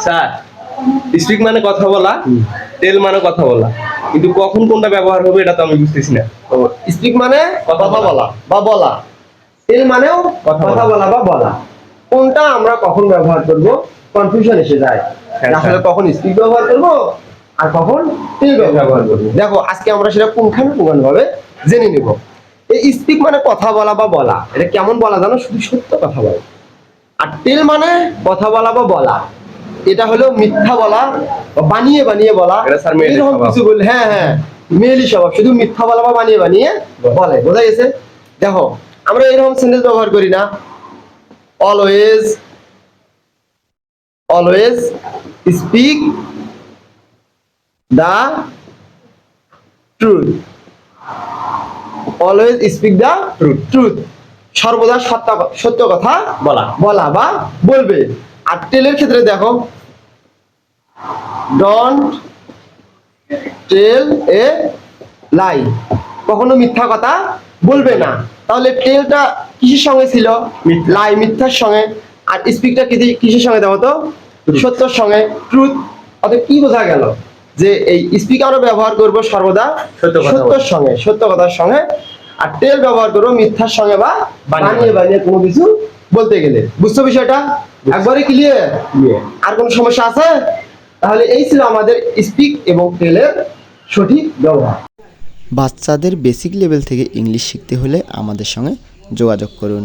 Sir speak মানে কথা বলা টেল মানে কথা বলা। কিন্তু কখন কোনটা ব্যবহার হবে এটা তো আমি বুঝতেছি না। স্পিক মানে কথা বলা। বা বলা। টেল মানেও কথা বলা। বা বলা। কোনটা আমরা কখন ব্যবহার করব কনফিউশন এসে যায়। হ্যাঁ, আসলে কখন স্পিক ব্যবহার করব আর কখন টেল ব্যবহার করব। দেখো আজকে আমরা সেটা পুঙ্খানুপুঙ্খানু ভাবে জেনে নিব। এই স্পিক মানে কথা বলা বা বলা এটা কেমন বলা জানো? শুধু সত্য কথা বলা। আর টেল মানে কথা বলা বা বলা। এটা হলো মিথ্যা বলা বানিয়ে বানিয়ে বলা। এরকম কিছু বললে হ্যাঁ হ্যাঁ মেয়েলি স্বভাব। শুধু মিথ্যা বলা বা বানিয়ে বানিয়ে বলে। বোঝা গেছে? দেখো আমরা এরকম সেন্টেন্স ব্যবহার করি না। Always always speak the truth always speak the. Truth সর্বদা সত্য সত্য কথা বলা। বলা বা বলবে। আর টেলের ক্ষেত্রে দেখো ডন্ট টেল এ লাই কখনো মিথ্যা কথা বলবে না। তাহলে টেলটা কিসের সঙ্গে ছিল? লাই মিথ্যার সঙ্গে। আর স্পিকটা কিসের সঙ্গে দেখো তো? সত্যর সঙ্গে। ট্রুথ অর্থাৎ কি বোঝা গেল? যে এই স্পিক আমরা ব্যবহার করব সর্বদা সত্য সত্যর সঙ্গে সত্য কথার সঙ্গে। আর টেল ব্যবহার করব মিথ্যার সঙ্গে বা বানিয়ে। বানিয়ে কোনো কিছু বলতে গেলে। বুঝছ বিষয়টা? একবারে ক্লিয়ার আর কোনো সমস্যা আছে? তাহলে এই ছিল আমাদের স্পিক এবং টেলের সঠিক ব্যবহার। বাচ্চাদের বেসিক লেভেল থেকে ইংলিশ শিখতে হলে আমাদের সঙ্গে যোগাযোগ করুন।